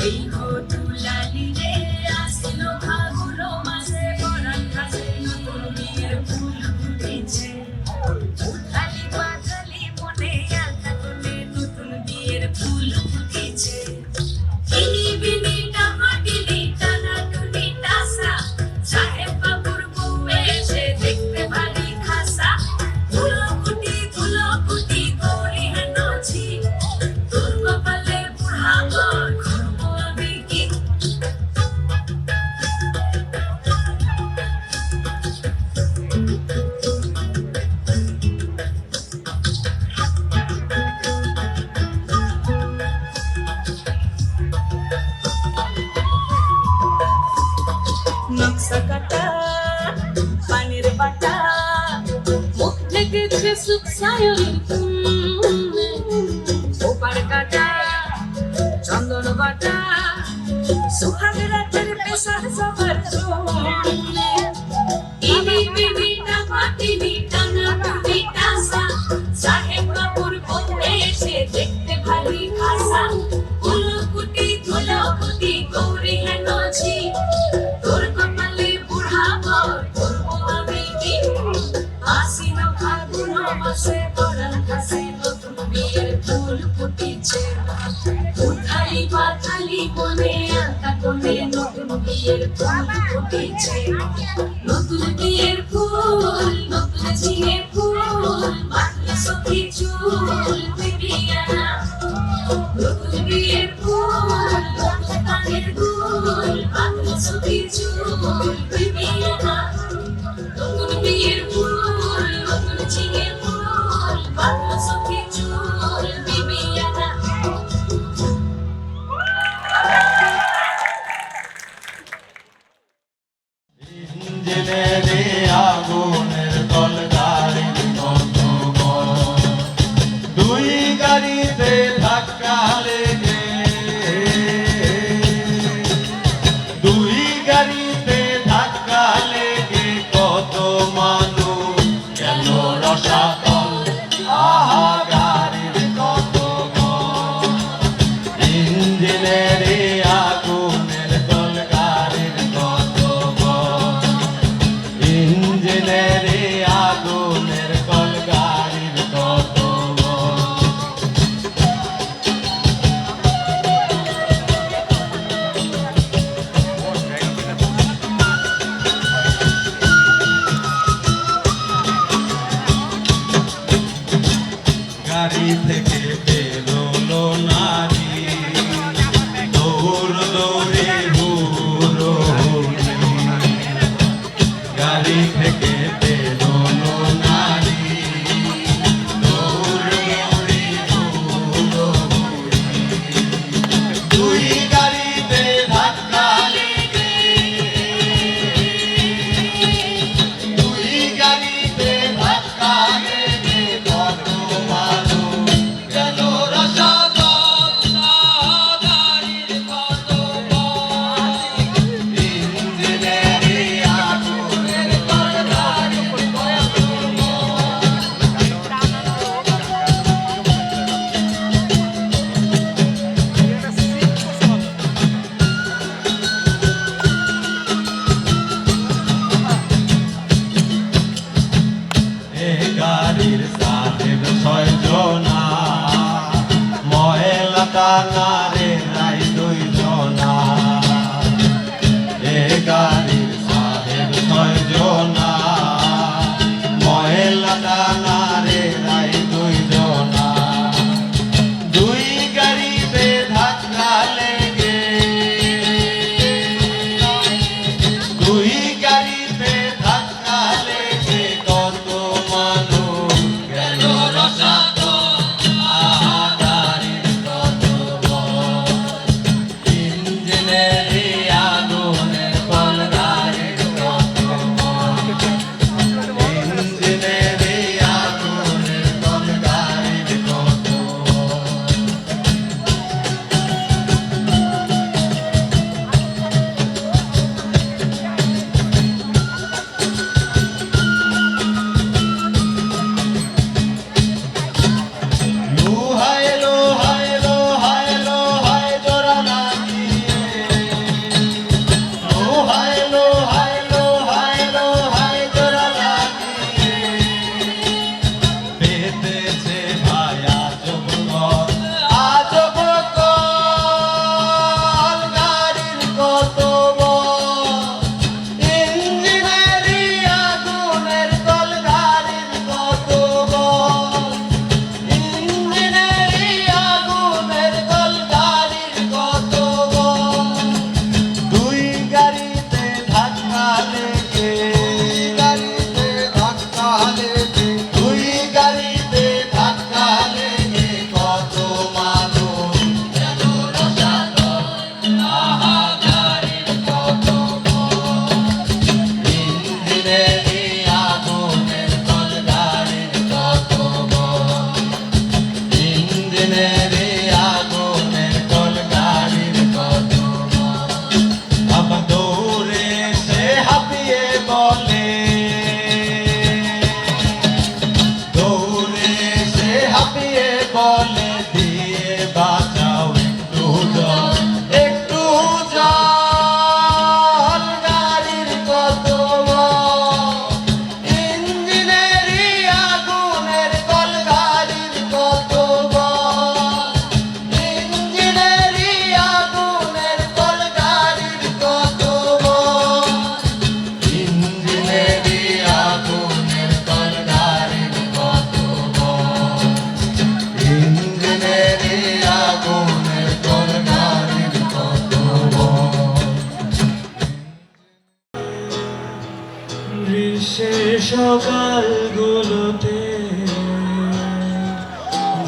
এই গো Look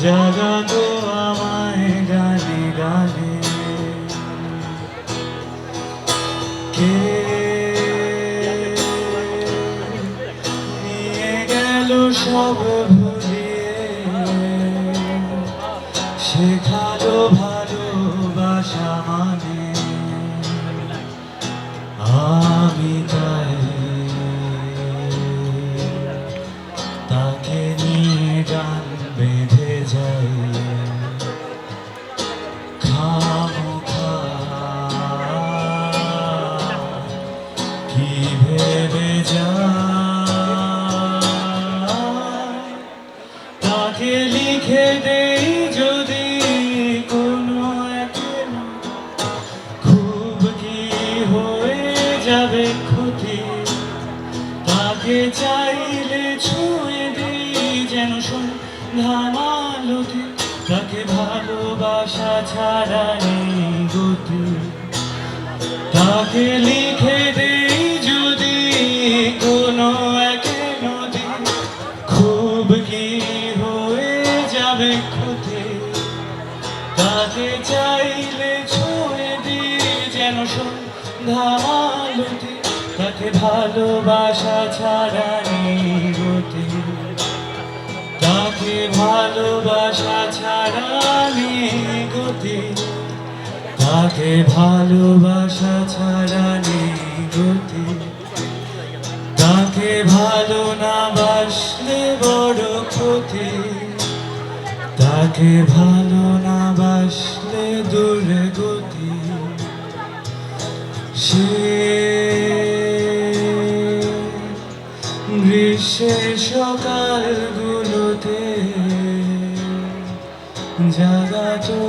যা খোঁজে কাজে চাইলে ছুঁয়ে দি যেন সন্ধ্যালুতে তাকে ভালোবাসা ছাড়া নেই গতি তাকে ভালোবাসা ছাড়া নেই গতি তাকে ভালোবাসা ছাড়া নেই গতি তাকে ভালো না বাসলে বড় ক্ষতি। তাকে ভালো না বাসলে দূরে গতি। সে গ্রীষ্মের সকালগুলোতে জাগা তো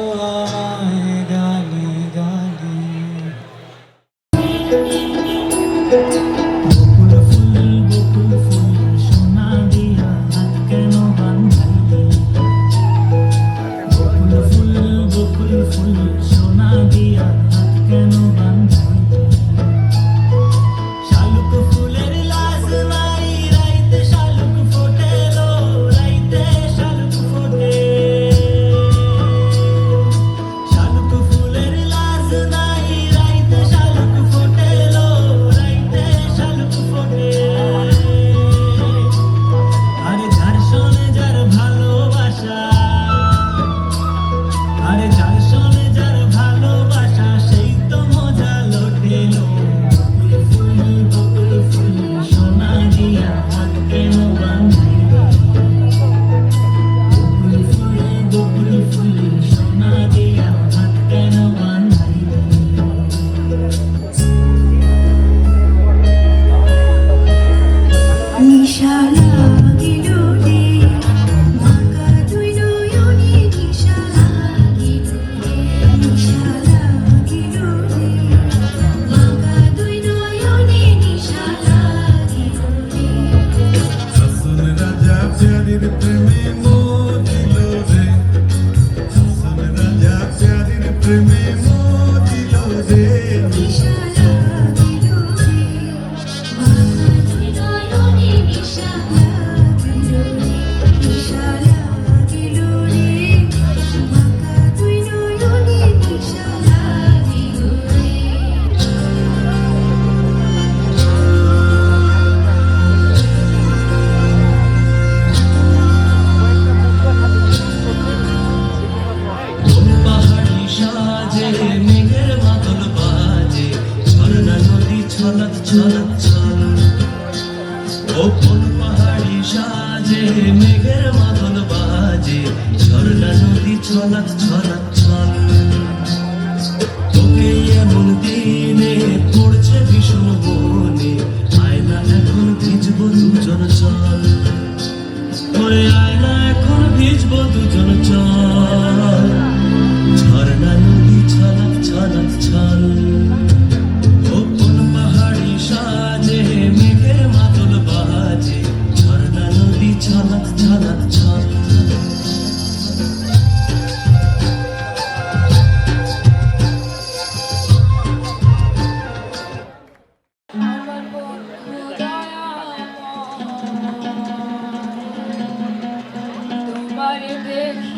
çaredir